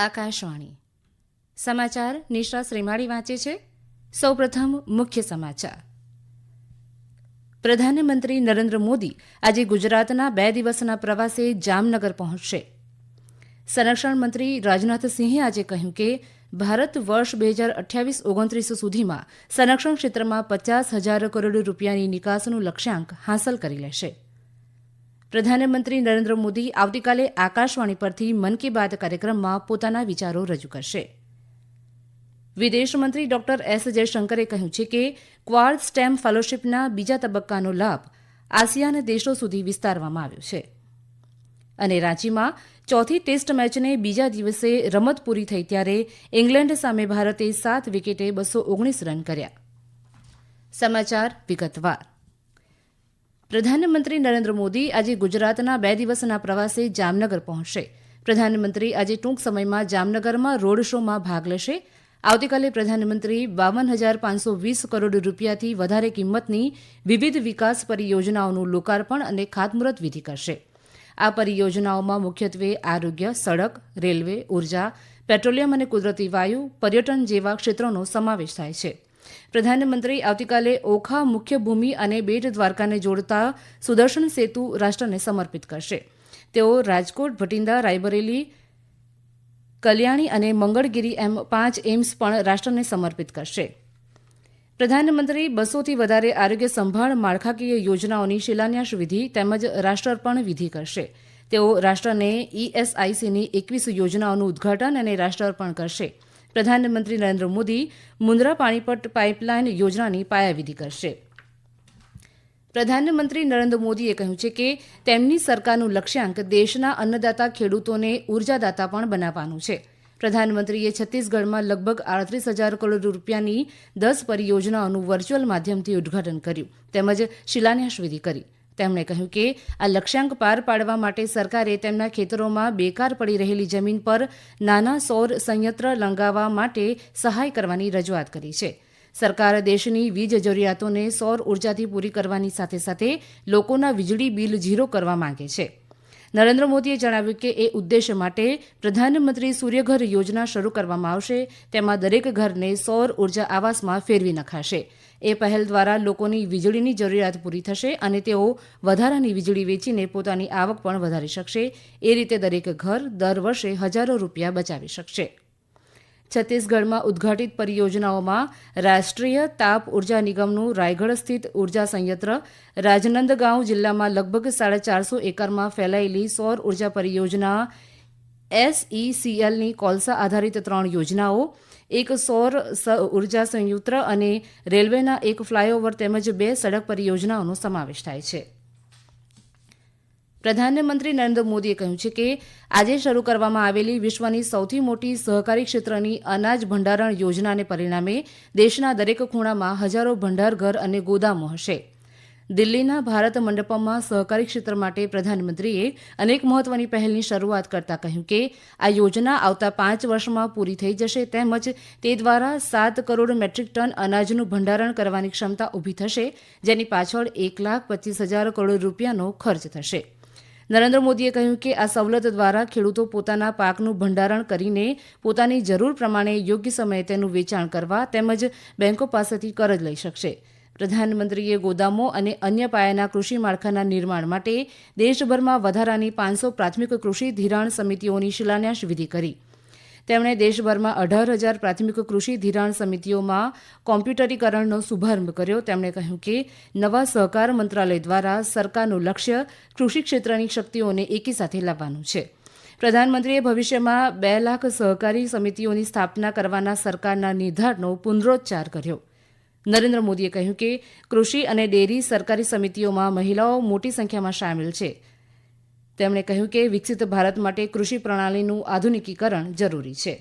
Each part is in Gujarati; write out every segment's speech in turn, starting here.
આકાશવાણી. સમાચાર નિશા શ્રીમાળી વાંચે છે. સૌપ્રથમ મુખ્ય સમાચાર. પ્રધાનમંત્રી નરેન્દ્ર મોદી આજે ગુજરાતના બે દિવસના પ્રવાસે જામનગર પહોંચશે. સંરક્ષણ મંત્રી રાજનાથસિંહે આજે કહ્યું કે, ભારત વર્ષ બે હજાર અઠ્યાવીસ ઓગણત્રીસ સુધીમાં સંરક્ષણ ક્ષેત્રમાં પચાસ હજાર કરોડ રૂપિયાની નિકાસનું લક્ષ્યાંક હાંસલ કરી લેશે. પ્રધાનમંત્રી નરેન્દ્ર મોદી આવતીકાલે આકાશવાણી પરથી મન કી બાત કાર્યક્રમમાં પોતાના વિચારો રજૂ કરશે. વિદેશમંત્રી ડોક્ટર એસ જયશંકરે કહ્યું છે કે ક્વાડ સ્ટેમ ફેલોશીપના બીજા તબક્કાનો લાભ આસિયાન દેશો સુધી વિસ્તારવામાં આવ્યો છે. અને રાંચીમાં ચોથી ટેસ્ટ મેચને બીજા દિવસે રમત પૂરી થઈ ત્યારે ઇંગ્લેન્ડ સામે ભારતે સાત વિકેટે બસો ઓગણીસ રન કર્યા. સમાચાર વિગતવાર. પ્રધાનમંત્રી નરેન્દ્ર મોદી આજે ગુજરાતના બે દિવસના પ્રવાસે જામનગર પહોંચશે. પ્રધાનમંત્રી આજે ટૂંક સમયમાં જામનગરમાં રોડ શોમાં ભાગ લેશે. આવતીકાલે પ્રધાનમંત્રી બાવન હજાર પાંચસો વીસ કરોડ રૂપિયાથી વધારે કિંમતની વિવિધ વિકાસ પરિયોજનાઓનું લોકાર્પણ અને ખાતમુહૂર્ત વિધિ કરશે. આ પરિયોજનાઓમાં મુખ્યત્વે આરોગ્ય, સડક, રેલવે, ઊર્જા, પેટ્રોલિયમ અને કુદરતી વાયુ, પર્યટન જેવા ક્ષેત્રોનો સમાવેશ થાય છે. પ્રધાનમંત્રી આવતીકાલે ઓખા મુખ્ય ભૂમિ અને બેટ દ્વારકાને જોડતા સુદર્શન સેતુ રાષ્ટ્રને સમર્પિત કરશે. તેઓ રાજકોટ ભટિંદા રાયબરેલી, કલ્યાણી અને મંગળગીરી એમ પાંચ એમ્સ પણ રાષ્ટ્રને સમર્પિત કરશે. પ્રધાનમંત્રી બસોથી વધારે આરોગ્ય સંભાળ, માળખાકીય યોજનાઓની શિલાન્યાસ વિધિ તેમજ રાષ્ટ્રાર્પણ વિધિ કરશે. તેઓ રાષ્ટ્રને ઇએસઆઇસીની એકવીસ યોજનાઓનું ઉદઘાટન અને રાષ્ટ્રાર્પણ કરશે. પ્રધાનમંત્રી નરેન્દ્ર મોદી મુન્દ્રા પાણીપટ પાઇપલાઇન યોજનાની પાયાવિધિ કરશે. પ્રધાનમંત્રી નરેન્દ્ર મોદીએ કહ્યું છે કે તેમની સરકારનું લક્ષ્યાંક દેશના અન્નદાતા ખેડૂતોને ઉર્જાદાતા પણ બનાવવાનું છે. પ્રધાનમંત્રીએ છત્તીસગઢમાં લગભગ આડત્રીસ હજાર કરોડ રૂપિયાની દસ પરિયોજનાઓનું વર્ચ્યુઅલ માધ્યમથી ઉદ્ઘાટન કર્યું, તેમજ શિલાન્યાસ વિધિ કરી. તેમણે કહ્યું કે આ લક્ષ્યાંક પાર પાડવા માટે સરકારે તેમના ખેતરોમાં બેકાર પડી રહેલી જમીન પર નાના સૌર સંયંત્ર લંગાવવા માટે સહાય કરવાની રજૂઆત કરી છે. સરકાર દેશની વીજ જરૂરિયાતોને સૌર ઉર્જાથી પૂરી કરવાની સાથે સાથે લોકોના વીજળી બિલ ઝીરો કરવા માંગે છે. નરેન્દ્ર મોદીએ જણાવ્યું કે એ ઉદ્દેશ્ય માટે પ્રધાનમંત્રી સૂર્યઘર યોજના શરૂ કરવામાં આવશે. તેમાં દરેક ઘરને સૌર ઊર્જા આવાસમાં ફેરવી નખાશે. એ પહેલ દ્વારા લોકોની વીજળીની જરૂરિયાત પૂરી થશે અને તેઓ વધારાની વીજળી વેચીને પોતાની આવક પણ વધારી શકશે. એ રીતે દરેક ઘર દર વર્ષે હજારો રૂપિયા બચાવી શકશે. છત્તીસગઢમાં ઉદ્ઘાટિત પરિયોજનાઓમાં રાષ્ટ્રીય તાપ ઊર્જા નિગમનું રાયગઢ સ્થિત ઊર્જા સંયંત્ર, રાજનંદગાંવ જિલ્લામાં લગભગ સાડા ચારસો એકરમાં ફેલાયેલી સૌર ઊર્જા પરિયોજના એસઈસીએલની કોલસા આધારિત ત્રણ યોજનાઓ, એક સૌર ઊર્જા સંયુક્ત અને રેલવેના એક ફ્લાયઓવર તેમજ બે સડક પરિયોજનાઓનો સમાવેશ થાય છે. પ્રધાનમંત્રી નરેન્દ્ર મોદીએ કહ્યું છે કે આજે શરૂ કરવામાં આવેલી વિશ્વની સૌથી મોટી સહકારી ક્ષેત્રની અનાજ ભંડારણ યોજનાને પરિણામે દેશના દરેક ખૂણામાં હજારો ભંડાર ઘર અને ગોદામો હશે. દિલ્હીના ભારત મંડપમમાં સહકારી ક્ષેત્ર માટે પ્રધાનમંત્રીએ અનેક મહત્વની પહેલની શરૂઆત કરતા કહ્યું કે આ યોજના આવતા પાંચ વર્ષમાં પૂરી થઈ જશે તેમજ તે દ્વારા સાત કરોડ મેટ્રિક ટન અનાજનું ભંડારણ કરવાની ક્ષમતા ઊભી થશે, જેની પાછળ એક લાખ પચીસ હજાર કરોડ રૂપિયાનો ખર્ચ થશે. નરેન્દ્ર મોદીએ કહ્યું કે આ સવલત દ્વારા ખેડૂતો પોતાના પાકનું ભંડારણ કરીને પોતાની જરૂર પ્રમાણે યોગ્ય સમયે તેનું વેચાણ કરવા તેમજ બેન્કો પાસેથી કરજ લઈ શકશે. પ્રધાનમંત્રીએ ગોદામો અને અન્ય પાયાના કૃષિ માળખાના નિર્માણ માટે દેશભરમાં વધારાની પાંચસો પ્રાથમિક કૃષિ ધિરાણ સમિતિઓની શિલાન્યાસ વિધિ કરી. તેમણે દેશભરમાં અઢાર હજાર પ્રાથમિક કૃષિ ધિરાણ સમિતિઓમાં કોમ્પ્યુટરીકરણનો શુભારંભ કર્યો. તેમણે કહ્યું કે નવા સહકાર મંત્રાલય દ્વારા સરકારનું લક્ષ્ય કૃષિ ક્ષેત્રની શક્તિઓને એકી સાથે લાવવાનું છે. પ્રધાનમંત્રીએ ભવિષ્યમાં બે લાખ સહકારી સમિતિઓની સ્થાપના કરવાના સરકારના નિર્ધારનો પુનરોચ્ચાર કર્યો. નરેન્દ્ર મોદીએ કહ્યું કે કૃષિ અને ડેરી સરકારી સમિતિઓમાં મહિલાઓ મોટી સંખ્યામાં સામેલ છે. તેમણે કહ્યું કે વિકસિત ભારત માટે કૃષિ પ્રણાલીનું આધુનિકીકરણ જરૂરી છે.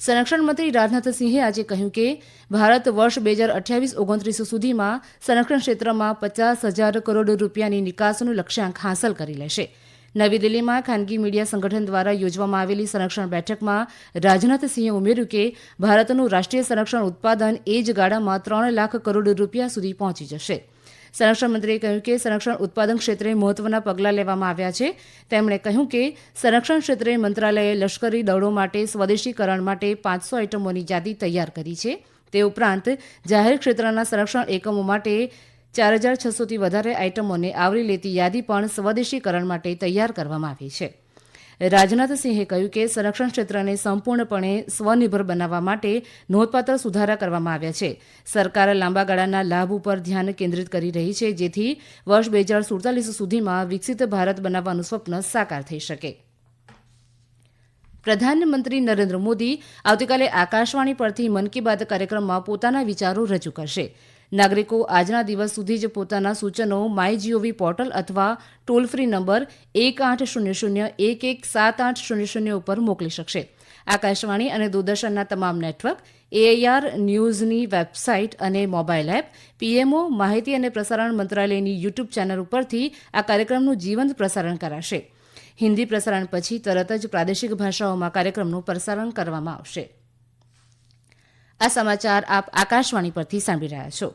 સંરક્ષણ મંત્રી રાજનાથસિંહે આજે કહ્યું કે ભારત વર્ષ બે હજાર અઠ્યાવીસ ઓગણત્રીસ સુધીમાં સંરક્ષણ ક્ષેત્રમાં પચાસ હજાર કરોડ રૂપિયાની નિકાસનું લક્ષ્યાંક હાંસલ કરી લેશે. નવી દિલ્હીમાં ખાનગી મીડિયા સંગઠન દ્વારા યોજવામાં આવેલી સંરક્ષણ બેઠકમાં રાજનાથસિંહે ઉમેર્યું કે ભારતનું રાષ્ટ્રીય સંરક્ષણ ઉત્પાદન એ જ ગાળામાં ત્રણ લાખ કરોડ રૂપિયા સુધી પહોંચી જશે. સંરક્ષણ મંત્રીએ કહ્યું કે સંરક્ષણ ઉત્પાદન ક્ષેત્રે મહત્વના પગલાં લેવામાં આવ્યા છે. તેમણે કહ્યું કે સંરક્ષણ ક્ષેત્રે મંત્રાલયે લશ્કરી દળો માટે સ્વદેશીકરણ માટે પાંચસો આઇટમોની યાદી તૈયાર કરી છે. તે ઉપરાંત જાહેર ક્ષેત્રના સંરક્ષણ એકમો માટે ચાર હજાર છસોથી વધારે આઇટમોને આવરી લેતી યાદી પણ સ્વદેશીકરણ માટે તૈયાર કરવામાં આવી છે. રાજનાથસિંહે કહ્યું કે સંરક્ષણ ક્ષેત્રને સંપૂર્ણપણે સ્વનિર્ભર બનાવવા માટે નોંધપાત્ર સુધારા કરવામાં આવ્યા છે. સરકાર લાંબા ગાળાના લાભ ઉપર ધ્યાન કેન્દ્રિત કરી રહી છે, જેથી વર્ષ બે હજાર સુડતાલીસ સુધીમાં વિકસિત ભારત બનાવવાનું સ્વપ્ન સાકાર થઈ શકે. પ્રધાનમંત્રી નરેન્દ્ર મોદી આવતીકાલે આકાશવાણી પરથી મન કી બાત કાર્યક્રમમાં પોતાના વિચારો રજૂ કરશે. નાગરિકો આજના દિવસ સુધી જ પોતાના સૂચનો માય જીઓવી પોર્ટલ અથવા ટોલ ફ્રી નંબર એક આઠ શૂન્ય શૂન્ય એક એક સાત આઠ શૂન્ય શૂન્ય ઉપર મોકલી શકશે. આકાશવાણી અને દૂરદર્શનના તમામ નેટવર્ક એઆઈઆર ન્યૂઝની વેબસાઇટ અને મોબાઈલ એપ પીએમઓ માહિતી અને પ્રસારણ મંત્રાલયની યુટ્યુબ ચેનલ ઉપરથી આ કાર્યક્રમનું જીવંત પ્રસારણ કરાશે. હિન્દી પ્રસારણ પછી તરત જ પ્રાદેશિક ભાષાઓમાં કાર્યક્રમનું પ્રસારણ કરવામાં આવશે. આ સમાચાર આપ આકાશવાણી પરથી સાંભળી રહ્યા છો.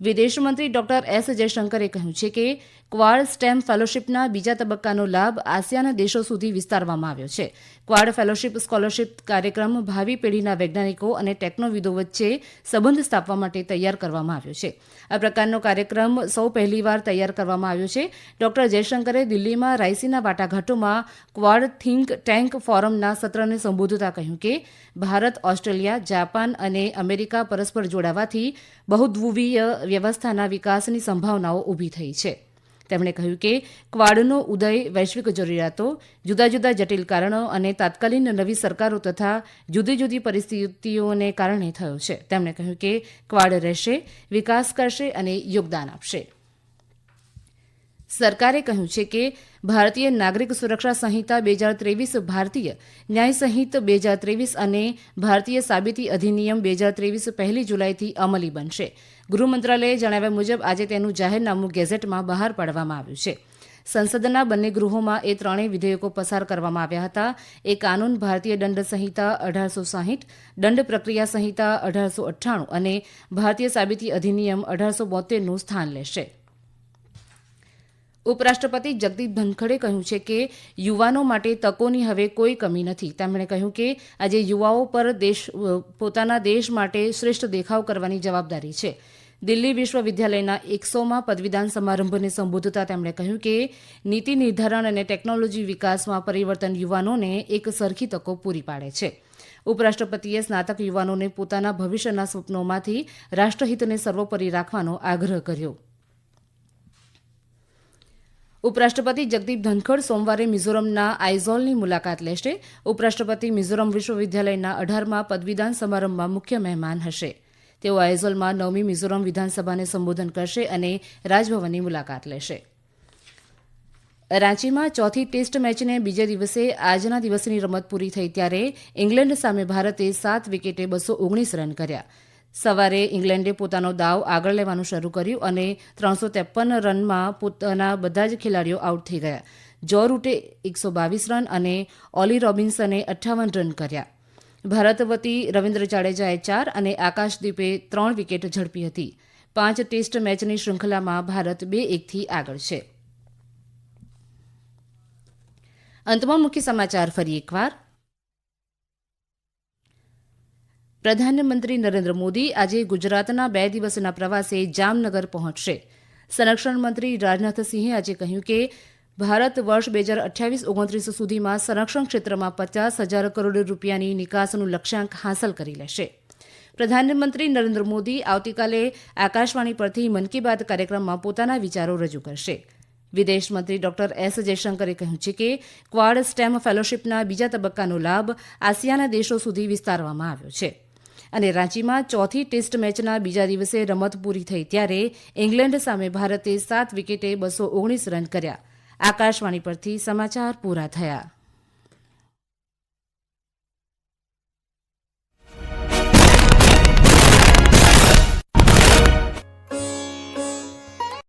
વિદેશમંત્રી ડોક્ટર એસ જયશંકરે કહ્યું છે કે ક્વાડ સ્ટેમ ફેલોશીપના બીજા તબક્કાનો લાભ આસિયાન દેશો સુધી વિસ્તારવામાં આવ્યો છે. ક્વાડ ફેલોશીપ સ્કોલરશીપ કાર્યક્રમ ભાવિ પેઢીના વૈજ્ઞાનિકો અને ટેકનોવિદો વચ્ચે સંબંધ સ્થાપવા માટે તૈયાર કરવામાં આવ્યો છે. આ પ્રકારનો કાર્યક્રમ સૌ પહેલીવાર તૈયાર કરવામાં આવ્યો છે. ડોક્ટર જયશંકરે દિલ્હીમાં રાયસીના વાટાઘાટોમાં ક્વાડ થિંક ટેન્ક ફોરમના સત્રને સંબોધતા કહ્યું કે ભારત, ઓસ્ટ્રેલિયા, જાપાન અને અમેરિકા પરસ્પર જોડાવાથી બહુદ્વિવીય વ્યવસ્થાના વિકાસની સંભાવનાઓ ઊભી થઈ છે. તેમણે કહ્યું કે ક્વાડનો ઉદય વૈશ્વિક જરૂરિયાતો, જુદા જુદા જટિલ કારણો અને તાત્કાલિન નવી સરકારો તથા જુદી જુદી પરિસ્થિતિઓને કારણે થયો છે. તેમણે કહ્યું કે ક્વાડ રહેશે, વિકાસ કરશે અને યોગદાન આપશે. સરકારે કહ્યું છે કે ભારતીય નાગરિક સુરક્ષા સંહિતા બે હજાર ત્રેવીસ ભારતીય ન્યાય સંહિત બે હજાર ત્રેવીસ અને ભારતીય સાબિતી અધિનિયમ બે હજાર ત્રેવીસ પહેલી જુલાઈથી અમલી બનશે. ગૃહ મંત્રાલયે જણાવ્યા મુજબ આજે તેનું જાહેરનામું ગેઝેટમાં બહાર પાડવામાં આવ્યું છે. સંસદના બંને ગૃહોમાં એ ત્રણેય વિધેયકો પસાર કરવામાં આવ્યા હતા. એ કાનૂન ભારતીય દંડ સંહિતા અઢારસો સાહીઠ, દંડ પ્રક્રિયા સંહિતા અઢારસો અઠ્ઠાણું અને ભારતીય સાબિતી અધિનિયમ અઢારસો બોતેરનું સ્થાન લેશે. ઉપરાષ્ટ્રપતિ જગદીપ ધનખડે કહ્યું છે કે યુવાનો માટે તકોની હવે કોઈ કમી નથી. તેમણે કહ્યું કે આજે યુવાઓ પર દેશ પોતાના દેશ માટે શ્રેષ્ઠ દેખાવ કરવાની જવાબદારી છે. દિલ્હી વિશ્વવિદ્યાલયના એકસોમાં પદવીદાન સમારંભને સંબોધતા તેમણે કહ્યું કે નીતિ નિર્ધારણ અને ટેકનોલોજી વિકાસમાં પરિવર્તન યુવાનોને એક સરખી તકો પૂરી પાડે છે. ઉપરાષ્ટ્રપતિએ સ્નાતક યુવાનોને પોતાના ભવિષ્યના સ્વપ્નોમાંથી રાષ્ટ્રહિતને સર્વોપરી રાખવાનો આગ્રહ કર્યો. ઉપરાષ્ટ્રપતિ જગદીપ ધનખડ સોમવારે મિઝોરમના આઇઝોલની મુલાકાત લેશે. ઉપરાષ્ટ્રપતિ મિઝોરમ વિશ્વવિદ્યાલયના અઢારમાં પદવીદાન સમારંભમાં મુખ્ય મહેમાન હશે. તેઓ આઇઝોલમાં નવમી મિઝોરમ વિધાનસભાને સંબોધન કરશે અને રાજભવનની મુલાકાત લેશે. રાંચીમાં ચોથી ટેસ્ટ મેચને બીજા દિવસે આજના દિવસની રમત પૂરી થઈ ત્યારે ઇંગ્લેન્ડ સામે ભારતે સાત વિકેટે બસો ઓગણીસ રન કર્યા. સવારે ઇંગ્લેન્ડે પોતાનો દાવ આગળ લેવાનું શરૂ કર્યું અને ત્રણસો ત્રેપન રનમાં પોતાના બધા જ ખેલાડીઓ આઉટ થઈ ગયા. જો રૂટે એકસો બાવીસ રન અને ઓલી રોબિન્સને અઠ્ઠાવન રન કર્યા. ભારત વતી રવિન્દ્ર જાડેજાએ ચાર અને આકાશદીપે ત્રણ વિકેટ ઝડપી હતી. પાંચ ટેસ્ટ મેચની શૃંખલામાં ભારત બે એકથી આગળ છે. અંતમાં મુખ્ય સમાચાર ફરી એકવાર. પ્રધાનમંત્રી નરેન્દ્ર મોદી આજે ગુજરાતના બે દિવસના પ્રવાસે જામનગર પહોંચશે. સંરક્ષણ મંત્રી રાજનાથસિંહે આજે કહ્યું કે, ભારત વર્ષ બે હજાર અઠ્યાવીસ ઓગણત્રીસ સુધીમાં સંરક્ષણ ક્ષેત્રમાં પચાસ હજાર કરોડ રૂપિયાની નિકાસનું લક્ષ્યાંક હાંસલ કરી લેશે. પ્રધાનમંત્રી નરેન્દ્ર મોદી આવતીકાલે આકાશવાણી પરથી મન કી બાત કાર્યક્રમમાં પોતાના વિચારો રજૂ કરશે. વિદેશમંત્રી ડોક્ટર એસ જયશંકરે કહ્યું છે કે, ક્વાડ સ્ટેમ ફેલોશીપના બીજા તબક્કાનો લાભ આસિયાના દેશો સુધી વિસ્તારવામાં આવ્યો છે. અને રાંચીમાં ચોથી ટેસ્ટ મેચના બીજા દિવસે રમત પૂરી થઈ ત્યારે ઇંગ્લેન્ડ સામે ભારતે સાત વિકેટે બસો ઓગણીસ રન કર્યા. આકાશવાણી પરથી સમાચાર પૂરા થયા.